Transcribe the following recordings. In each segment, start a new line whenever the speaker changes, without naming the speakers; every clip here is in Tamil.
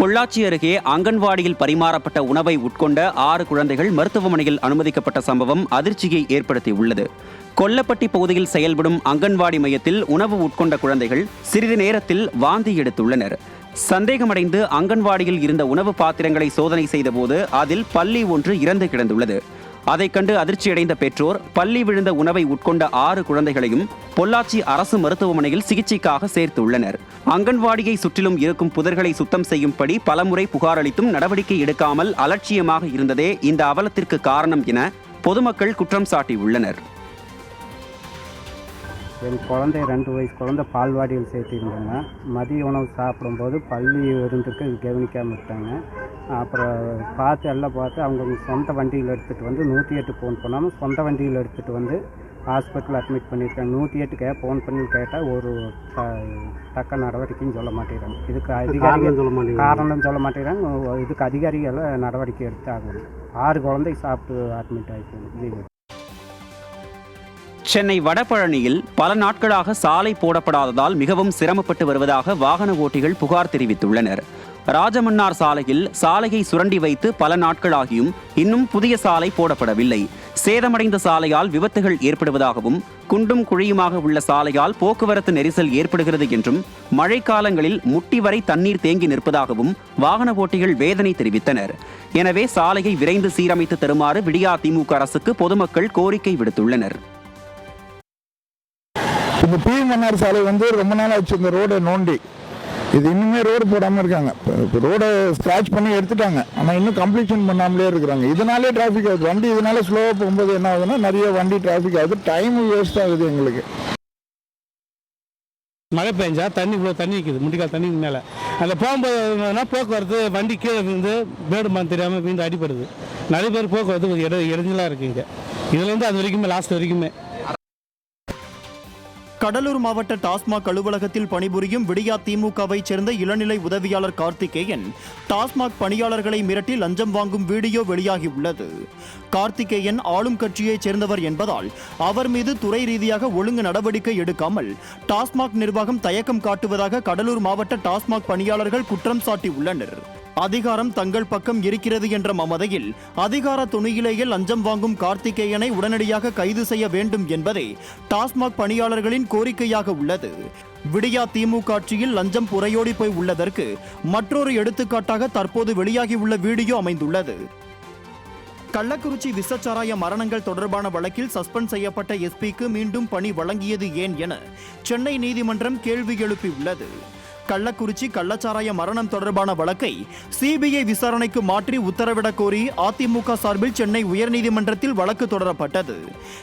பொள்ளாச்சி அருகே அங்கன்வாடியில் பரிமாறப்பட்ட உணவை உட்கொண்ட ஆறு குழந்தைகள் மருத்துவமனையில் அனுமதிக்கப்பட்ட சம்பவம் அதிர்ச்சியை ஏற்படுத்தியுள்ளது. கொல்லப்பட்டி பகுதியில் செயல்படும் அங்கன்வாடி மையத்தில் உணவு உட்கொண்ட குழந்தைகள் சிறிது நேரத்தில் வாந்தி எடுத்துள்ளனர். சந்தேகமடைந்து அங்கன்வாடியில் இருந்த உணவு பாத்திரங்களை சோதனை செய்தபோது அதில் பள்ளி ஒன்று இறந்து கிடந்துள்ளது. அதைக் கண்டு அதிர்ச்சியடைந்த பெற்றோர் பள்ளி விழுந்த உணவை உட்கொண்ட ஆறு குழந்தைகளையும் பொள்ளாச்சி அரசு மருத்துவமனையில் சிகிச்சைக்காக சேர்த்துள்ளனர். அங்கன்வாடியை சுற்றிலும் இருக்கும் புதர்களை சுத்தம் செய்யும்படி பலமுறை புகார் அளித்தும் நடவடிக்கை எடுக்காமல் அலட்சியமாக இருந்ததே இந்த அவலத்திற்கு காரணம் என பொதுமக்கள் குற்றம் சாட்டியுள்ளனர்.
என் குழந்தை ரெண்டு வயசு குழந்தை பால்வாடியில் சேர்த்திருந்தாங்க. மதிய உணவு சாப்பிடும்போது பள்ளி இருந்துக்கு கவனிக்காமல் விட்டாங்க. அப்புறம் பார்த்து எல்லாம் பார்த்து அவங்க சொந்த வண்டியில் எடுத்துகிட்டு வந்து நூற்றி எட்டு ஃபோன் பண்ணாமல் சொந்த வண்டியில் எடுத்துகிட்டு வந்து ஹாஸ்பிட்டல் அட்மிட் பண்ணியிருக்காங்க. நூற்றி எட்டுக்கு ஃபோன் பண்ணி கேட்டால் ஒரு த- தக்க நடவடிக்கையும் சொல்ல மாட்டேங்கிறாங்க. இதுக்கு அதிகாரிகள்
சொல்ல மாட்டேங்கிறாங்க.
காரணம் சொல்ல மாட்டேங்கிறாங்க. இதுக்கு அதிகாரிகள் நடவடிக்கை எடுத்து ஆகணும் ஆறு குழந்தை சாப்பிட்டு அட்மிட் ஆகிக்கணும்
சென்னை வடபழனியில் பல நாட்களாக சாலை போடப்படாததால் மிகவும் சிரமப்பட்டு வருவதாக வாகன ஓட்டிகள் புகார் தெரிவித்துள்ளனர். ராஜமன்னார் சாலையில் சாலையை சுரண்டி வைத்து பல நாட்களாகியும் இன்னும் புதிய சாலை போடப்படவில்லை. சேதமடைந்த சாலையால் விபத்துகள் ஏற்படுவதாகவும் குண்டும் குழியுமாக உள்ள சாலையால் போக்குவரத்து நெரிசல் ஏற்படுகிறது என்றும் மழைக்காலங்களில் முட்டி வரை தண்ணீர் தேங்கி நிற்பதாகவும் வாகன ஓட்டிகள் வேதனை தெரிவித்தனர். எனவே சாலையை விரைந்து சீரமைத்து தருமாறு விடியா திமுக அரசுக்கு பொதுமக்கள் கோரிக்கை விடுத்துள்ளனர்.
இந்த பி மன்னார் சாலை வந்து ரொம்ப நாள் ஆச்சு இந்த ரோடை நோண்டி. இது இன்னுமே ரோடு போடாமல் இருக்காங்க. இப்போ ரோடை ஸ்க்ராச் பண்ணி எடுத்துட்டாங்க. ஆனால் இன்னும் கம்ப்ளீஷன் பண்ணாமலே இருக்கிறாங்க. இதனாலே டிராஃபிக் ஆகுது. வண்டி இதனால ஸ்லோவாக போகும்போது என்ன ஆகுதுன்னா நிறைய வண்டி டிராஃபிக் ஆகுது. டைம் வேஸ்ட் ஆகுது எங்களுக்கு.
மழை பெஞ்சா தண்ணி இவ்வளோ தண்ணி நிற்குது முட்டிக்கால் தண்ணிக்கு மேலே. அந்த போகும்போது போக்குவரத்து வண்டி கீழே விழுந்து பேடு மான் தெரியாமல் விழுந்து அடிபடுது. நிறைய பேர் போக்குவரத்து கொஞ்சம் இட இடைஞ்சலாக இருக்குது இங்கே. இதுலேருந்து அது வரைக்குமே லாஸ்ட் வரைக்குமே.
கடலூர் மாவட்ட டாஸ்மாக் அலுவலகத்தில் பணிபுரியும் விடியா திமுகவைச் சேர்ந்த இளநிலை உதவியாளர் கார்த்திகேயன் டாஸ்மாக் பணியாளர்களை மிரட்டி லஞ்சம் வாங்கும் வீடியோ வெளியாகியுள்ளது. கார்த்திகேயன் ஆளும் கட்சியைச் சேர்ந்தவர் என்பதால் அவர் மீது துறை ரீதியாக ஒழுங்கு நடவடிக்கை எடுக்காமல் டாஸ்மாக் நிர்வாகம் தயக்கம் காட்டுவதாக கடலூர் மாவட்ட டாஸ்மாக் பணியாளர்கள் குற்றம் சாட்டியுள்ளனர். அதிகாரம் தங்கள் பக்கம் இருக்கிறது என்ற மமதையில் அதிகார துணியிலேயே லஞ்சம் வாங்கும் கார்த்திகேயனை உடனடியாக கைது செய்ய வேண்டும் என்பதே டாஸ்மாக் பணியாளர்களின் கோரிக்கையாக உள்ளது. விடியா திமுக ஆட்சியில் லஞ்சம் புறையோடி போய் உள்ளதற்கு மற்றொரு எடுத்துக்காட்டாக தற்போது வெளியாகியுள்ள வீடியோ அமைந்துள்ளது. கள்ளக்குறிச்சி விசச்சாராய மரணங்கள் தொடர்பான வழக்கில் சஸ்பெண்ட் செய்யப்பட்ட எஸ்பிக்கு மீண்டும் பணி வழங்கியது ஏன் என சென்னை நீதிமன்றம் கேள்வி எழுப்பியுள்ளது. கள்ளக்குறிச்சி கள்ளச்சாராய மரணம் தொடர்பான வழக்கை சிபிஐ விசாரணைக்கு மாற்றி உத்தரவிடக் கோரி அதிமுக சார்பில் சென்னை உயர்நீதிமன்றத்தில் வழக்கு தொடரப்பட்டது.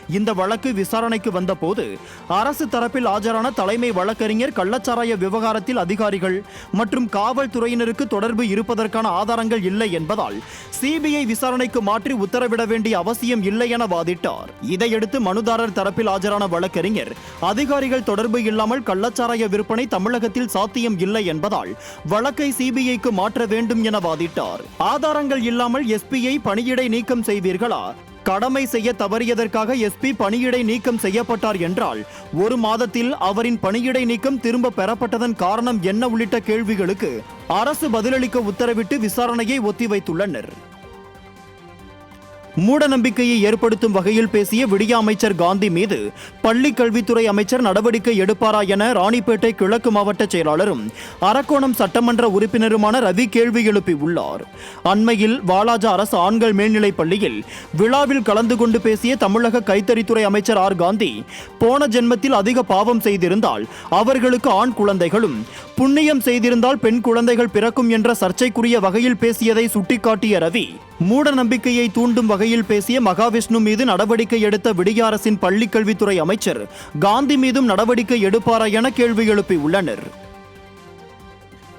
இந்த வழக்கு விசாரணைக்கு வந்தபோது அரசு தரப்பில் ஆஜரான தலைமை வழக்கறிஞர் கள்ளச்சாராய விவகாரத்தில் அதிகாரிகள் மற்றும் காவல்துறையினருக்கு தொடர்பு இருப்பதற்கான ஆதாரங்கள் இல்லை என்பதால் சிபிஐ விசாரணைக்கு மாற்றி உத்தரவிட வேண்டிய அவசியம் இல்லை என வாதிட்டார். இதையடுத்து மனுதாரர் தரப்பில் ஆஜரான வழக்கறிஞர் அதிகாரிகள் தொடர்பு இல்லாமல் கள்ளச்சாராய விற்பனை தமிழகத்தில் சாத்தியம் இல்லை என்பதால் வழக்கை சிபிஐக்கு மாற்ற வேண்டும் என வாதிட்டார். ஆதாரங்கள் இல்லாமல் எஸ்பியை பணியிடை நீக்கம் செய்வீர்களா? கடமை செய்ய தவறியதற்காக எஸ்பி பணியிடை நீக்கம் செய்யப்பட்டார் என்றால் ஒரு மாதத்தில் அவரின் பணியிடை நீக்கம் திரும்ப பெறப்பட்டதன் காரணம் என்ன உள்ளிட்ட கேள்விகளுக்கு அரசு பதிலளிக்க உத்தரவிட்டு விசாரணையை ஒத்திவைத்துள்ளனர். மூட நம்பிக்கையை ஏற்படுத்தும் வகையில் பேசிய விடிய அமைச்சர் காந்தி மீது பள்ளி கல்வித்துறை அமைச்சர் நடவடிக்கை எடுப்பாரா என ராணிப்பேட்டை கிழக்கு மாவட்ட செயலாளரும் அரக்கோணம் சட்டமன்ற உறுப்பினருமான ரவி கேள்வி எழுப்பியுள்ளார். அண்மையில் வாலாஜா அரசு ஆண்கள் மேல்நிலைப் பள்ளியில் விழாவில் கலந்து கொண்டு பேசிய தமிழக கைத்தறித்துறை அமைச்சர் ஆர் காந்தி போன ஜென்மத்தில் அதிக பாவம் செய்திருந்தால் அவர்களுக்கு ஆண் குழந்தைகளும் புண்ணியம் செய்திருந்தால் பெண் குழந்தைகள் பிறக்கும் என்ற சர்ச்சைக்குரிய வகையில் பேசியதை சுட்டிக்காட்டிய ரவி மூட நம்பிக்கையை தூண்டும் வகையில் பேசிய மகாவிஷ்ணு மீது நடவடிக்கை எடுத்த விடிய அரசின் பள்ளிக்கல்வித்துறை அமைச்சர் காந்தி மீதும் நடவடிக்கை எடுப்பாரா என கேள்வி எழுப்பியுள்ளனர்.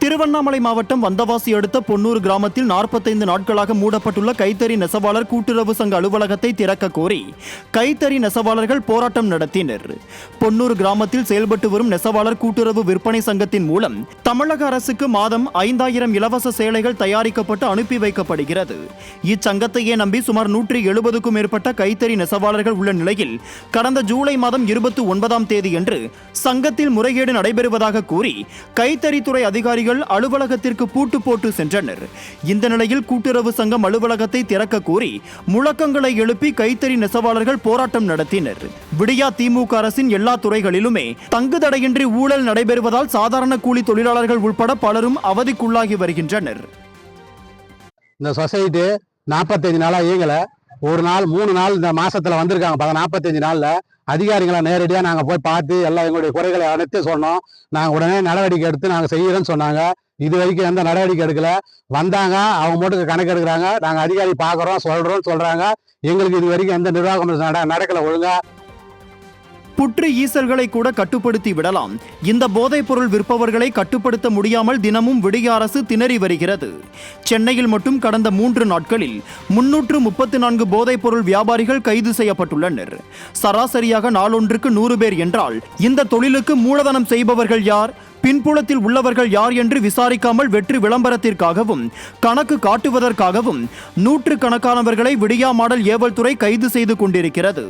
திருவண்ணாமலை மாவட்டம் வந்தவாசி அடுத்த பொன்னூர் கிராமத்தில் நாற்பத்தைந்து நாட்களாக மூடப்பட்டுள்ள கைத்தறி நெசவாளர் கூட்டுறவு சங்க அலுவலகத்தை திறக்க கோரி கைத்தறி நெசவாளர்கள் போராட்டம் நடத்தினர். பொன்னூர் கிராமத்தில் செயல்பட்டு வரும் நெசவாளர் கூட்டுறவு விற்பனை சங்கத்தின் மூலம் தமிழக அரசுக்கு மாதம் ஐந்தாயிரம் இலவச சேலைகள் தயாரிக்கப்பட்டு அனுப்பி வைக்கப்படுகிறது. இச்சங்கத்தையே நம்பி சுமார் நூற்றி எழுபதுக்கும் மேற்பட்ட கைத்தறி நெசவாளர்கள் உள்ள நிலையில் கடந்த ஜூலை மாதம் இருபத்தி ஒன்பதாம் தேதியன்று சங்கத்தில் முறைகேடு நடைபெறுவதாக கூறி கைத்தறித்துறை அதிகாரிகள் அதிகாரிகள் அலுவலகத்திற்கு பூட்டு போட்டு சென்றனர். இந்த நிலையில் கூட்டுறவு சங்கம் அலுவலகத்தை திறக்க கோரி முழக்கங்களை எழுப்பி கைத்தறி நெசவாளர்கள் போராட்டம் நடத்தினர். விடியா திமுக அரசின் எல்லா துறைகளிலுமே தங்கு தடையின்றி ஊழல் நடைபெறுவதால் சாதாரண கூலி தொழிலாளர்கள் உட்பட பலரும் அவதிக்குள்ளாகி வருகின்றனர்.
இந்த சொசைட்டி நாற்பத்தஞ்சு நாளாக இயங்கலை. ஒரு நாள் மூணு நாள் இந்த மாசத்துல வந்திருக்காங்க. பத நாற்பத்தஞ்சு நாளில். அதிகாரிகளை நேரடியாக நாங்கள் போய் பார்த்து எல்லாம் எங்களுடைய குறைகளை அனைத்து சொன்னோம். நாங்கள் உடனே நடவடிக்கை எடுத்து நாங்கள் செய்கிறோன்னு சொன்னாங்க. இது வரைக்கும் எந்த நடவடிக்கை எடுக்கல. வந்தாங்க அவங்க மட்டும் கணக்கு எடுக்கிறாங்க. நாங்கள் அதிகாரி பார்க்குறோம் சொல்கிறோம்னு சொல்கிறாங்க எங்களுக்கு இது வரைக்கும் எந்த நிர்வாகம் நட நடக்கலை ஒழுங்காக
புற்று ஈசல்களை கூட கட்டுப்படுத்தி விடலாம். இந்த போதைப் பொருள் விற்பவர்களை கட்டுப்படுத்த முடியாமல் தினமும் விடிய அரசு திணறி வருகிறது. சென்னையில் மட்டும் கடந்த மூன்று நாட்களில் முன்னூற்று முப்பத்தி நான்கு போதைப் பொருள் வியாபாரிகள் கைது செய்யப்பட்டுள்ளனர். சராசரியாக நாளொன்றுக்கு நூறு பேர் என்றால் இந்த தொழிலுக்கு மூலதனம் செய்பவர்கள் யார்? பின்புலத்தில் உள்ளவர்கள் யார் என்று விசாரிக்காமல் வெற்றி விளம்பரத்திற்காகவும் கணக்கு காட்டுவதற்காகவும் நூற்று கணக்கானவர்களை விடியா மாடல் ஏவல் துறை கைது செய்து கொண்டிருக்கிறது.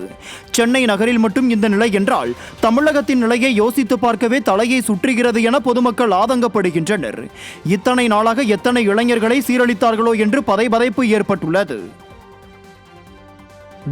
சென்னை நகரில் மட்டும் இந்த நிலை என்றால் தமிழகத்தின் நிலையை யோசித்து பார்க்கவே தலையை சுற்றுகிறது என பொதுமக்கள் ஆதங்கப்படுகின்றனர். இத்தனை நாளாக எத்தனை இளைஞர்களை சீரழித்தார்களோ என்று பதைபதைப்பு ஏற்பட்டுள்ளது.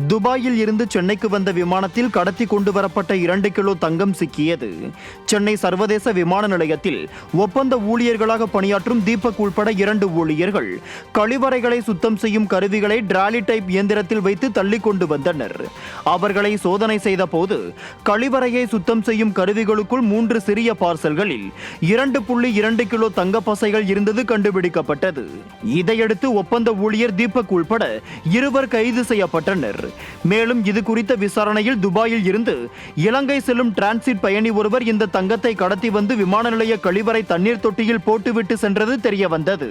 துபாயில் இருந்து சென்னைக்கு வந்த விமானத்தில் கடத்தி கொண்டு வரப்பட்ட இரண்டு கிலோ தங்கம் சிக்கியது. சென்னை சர்வதேச விமான நிலையத்தில் ஒப்பந்த ஊழியர்களாக பணியாற்றும் தீபக் உள்பட இரண்டு ஊழியர்கள் கழிவறைகளை சுத்தம் செய்யும் கருவிகளை டிராலி டைப் இயந்திரத்தில் வைத்து தள்ளி கொண்டு வந்தனர். அவர்களை சோதனை செய்த போது கழிவறையை சுத்தம் செய்யும் கருவிகளுக்குள் மூன்று சிறிய பார்சல்களில் இரண்டு புள்ளி இரண்டு கிலோ தங்க பசைகள் இருந்தது கண்டுபிடிக்கப்பட்டது. இதையடுத்து ஒப்பந்த ஊழியர் தீபக் உள்பட இருவர் கைது செய்யப்பட்டனர். மேலும் இது குறித்த விசாரணையில் துபாயில் இருந்து இலங்கை செல்லும் டிரான்சிட் பயணி ஒருவர் இந்த தங்கத்தை கடத்தி வந்து விமான நிலைய கழிவறை தண்ணீர் தொட்டியில் போட்டுவிட்டு சென்றது தெரியவந்தது.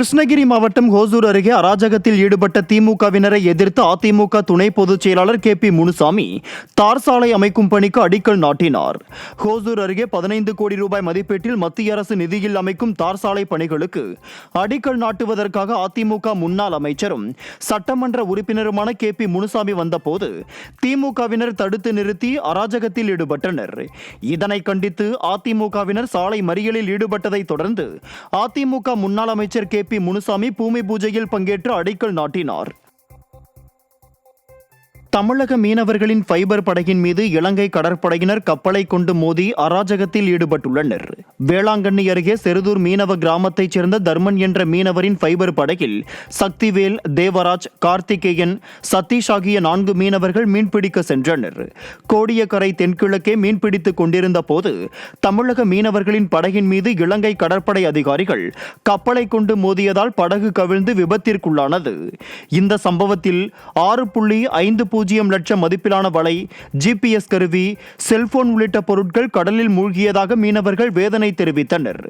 கிருஷ்ணகிரி மாவட்டம் ஹோசூர் அருகே அராஜகத்தில் ஈடுபட்ட திமுகவினரை எதிர்த்து அதிமுக துணை பொதுச் செயலாளர் கே பி முனுசாமி தார் சாலை அமைக்கும் பணிக்கு அடிக்கல் நாட்டினார். ஹோசூர் அருகே பதினைந்து கோடி ரூபாய் மதிப்பீட்டில் மத்திய அரசு நிதியில் அமைக்கும் தார் சாலை பணிகளுக்கு அடிக்கல் நாட்டுவதற்காக அதிமுக முன்னாள் அமைச்சரும் சட்டமன்ற உறுப்பினருமான கே பி முனுசாமி வந்தபோது திமுகவினர் தடுத்து நிறுத்தி அராஜகத்தில் ஈடுபட்டனர். இதனை கண்டித்து அதிமுகவினர் சாலை மறியலில் ஈடுபட்டதைத் தொடர்ந்து அதிமுக முன்னாள் அமைச்சர் கே பி முனுசாமி பூமி பூஜையில் பங்கேற்று அடிக்கல் நாட்டினார் தமிழக மீனவர்களின் ஃபைபர் படகின் மீது இலங்கை கடற்படையினர் கப்பலை கொண்டு மோதி அராஜகத்தில் ஈடுபட்டுள்ளனர். வேளாங்கண்ணி அருகே செருதூர் மீனவ கிராமத்தைச் சேர்ந்த தர்மன் என்ற மீனவரின் ஃபைபர் படகில் சக்திவேல் தேவராஜ் கார்த்திகேயன் சதீஷ் ஆகிய நான்கு மீனவர்கள் மீன்பிடிக்க சென்றனர். கோடியக்கரை தென்கிழக்கே மீன்பிடித்துக் கொண்டிருந்த போது தமிழக மீனவர்களின் படகின் மீது இலங்கை கடற்படை அதிகாரிகள் கப்பலை கொண்டு மோதியதால் படகு கவிழ்ந்து விபத்திற்குள்ளானது. இந்த சம்பவத்தில் ஆறு புள்ளி ஐந்து பூஜ்ஜியம் லட்சம் மதிப்பிலான வலை ஜிபிஎஸ் கருவி செல்போன் உள்ளிட்ட பொருட்கள் கடலில் மூழ்கியதாக மீனவர்கள் வேதனை தெரிவித்தனர்.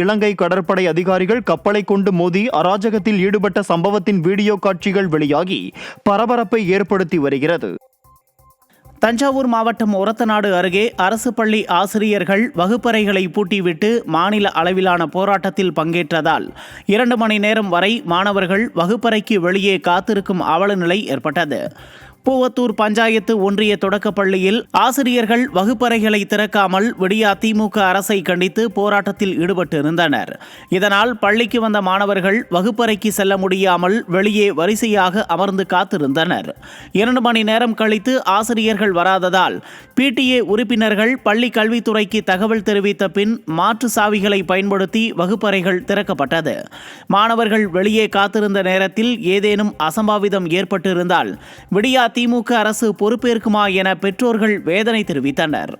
இலங்கை கடற்படை அதிகாரிகள் கப்பலை கொண்டு மோதி அராஜகத்தில் ஈடுபட்ட சம்பவத்தின் வீடியோ காட்சிகள் வெளியாகி பரபரப்பை ஏற்படுத்தி வருகிறது.
தஞ்சாவூர் மாவட்டம் ஒரத்தநாடு அருகே அரசு பள்ளி ஆசிரியர்கள் வகுப்பறைகளை பூட்டிவிட்டு மாநில அளவிலான போராட்டத்தில் பங்கேற்றதால் இரண்டு மணி நேரம் வரை மாணவர்கள் வகுப்பறைக்கு வெளியே காத்திருக்கும் அவல நிலை ஏற்பட்டது. பூவத்தூர் பஞ்சாயத்து ஒன்றிய தொடக்கப்பள்ளியில் ஆசிரியர்கள் வகுப்பறைகளை திறக்காமல் விடியா திமுக அரசை கண்டித்து போராட்டத்தில் ஈடுபட்டிருந்தனர். இதனால் பள்ளிக்கு வந்த மாணவர்கள் வகுப்பறைக்கு செல்ல முடியாமல் வெளியே வரிசையாக அமர்ந்து காத்திருந்தனர். இரண்டு மணி நேரம் கழித்து ஆசிரியர்கள் வராததால் பிடிஏ உறுப்பினர்கள் பள்ளி கல்வித்துறைக்கு தகவல் தெரிவித்த பின் மாற்று சாவிகளை பயன்படுத்தி வகுப்பறைகள் திறக்கப்பட்டது. மாணவர்கள் வெளியே காத்திருந்த நேரத்தில் ஏதேனும் அசம்பாவிதம் ஏற்பட்டிருந்தால் விடியா திமுக அரசு பொறுப்பேற்குமா என பெற்றோர்கள் வேதனை தெரிவித்தனர்.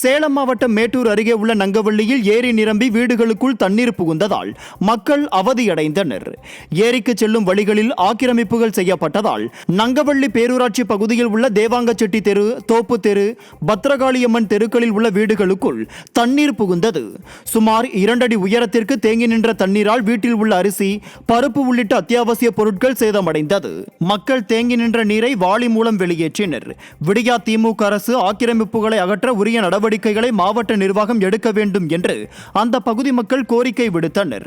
சேலம் மாவட்டம் மேட்டூர் அருகே உள்ள நங்கவள்ளியில் ஏரி நிரம்பி வீடுகளுக்குள் தண்ணீர் புகுந்ததால் மக்கள் அவதியடைந்தனர். ஏரிக்கு செல்லும் வழிகளில் ஆக்கிரமிப்புகள் செய்யப்பட்டதால் நங்கவள்ளி பேரூராட்சி பகுதியில் உள்ள தேவாங்கச்செட்டி தெரு தோப்பு தெரு பத்ரகாளியம்மன் தெருக்களில் உள்ள வீடுகளுக்குள் தண்ணீர் புகுந்தது. சுமார் இரண்டடி உயரத்திற்கு தேங்கி நின்ற தண்ணீரால் வீட்டில் உள்ள அரிசி பருப்பு உள்ளிட்ட அத்தியாவசிய பொருட்கள் சேதமடைந்தது. மக்கள் தேங்கி நின்ற நீரை வாளி மூலம் வெளியேற்றினர். விடியா திமுக அரசு ஆக்கிரமிப்புகளை அகற்ற உரிய நடவடிக்கைகளை மாவட்ட நிர்வாகம் எடுக்க வேண்டும் என்று அந்த பகுதி மக்கள் கோரிக்கை விடுத்தனர்.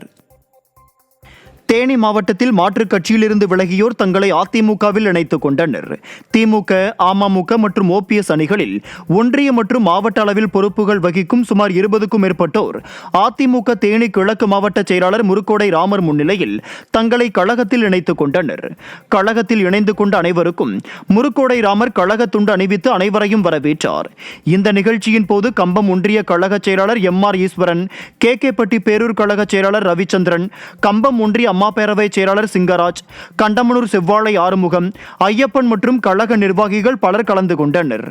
தேனி மாவட்டத்தில் மாற்றுக் கட்சியிலிருந்து விலகியோர் தங்களை அதிமுகவில் இணைத்துக் கொண்டனர். திமுக அமமுக மற்றும் ஓபிஎஸ் அணிகளில் ஒன்றிய மற்றும் மாவட்ட அளவில் பொறுப்புகள் வகிக்கும் சுமார் இருபதுக்கும் மேற்பட்டோர் அதிமுக தேனி கிழக்கு மாவட்ட செயலாளர் முருக்கோடை ராமர் முன்னிலையில் தங்களை கழகத்தில் இணைத்துக் கொண்டனர். கழகத்தில் இணைந்து கொண்ட அனைவருக்கும் முருக்கோடை ராமர் கழக துண்டு அணிவித்து அனைவரையும் வரவேற்றார். இந்த நிகழ்ச்சியின் போது கம்பம் ஒன்றிய கழக செயலாளர் M R Eswaran K K Patti Perur கழக செயலாளர் ரவிச்சந்திரன் கம்பம் ஒன்றிய அம்மா செயலாளர் சிங்கராஜ் கண்டமனூர் செவ்வாழை ஆறுமுகம் ஐயப்பன் மற்றும் கழக நிர்வாகிகள் பலர் கலந்து கொண்டனர்.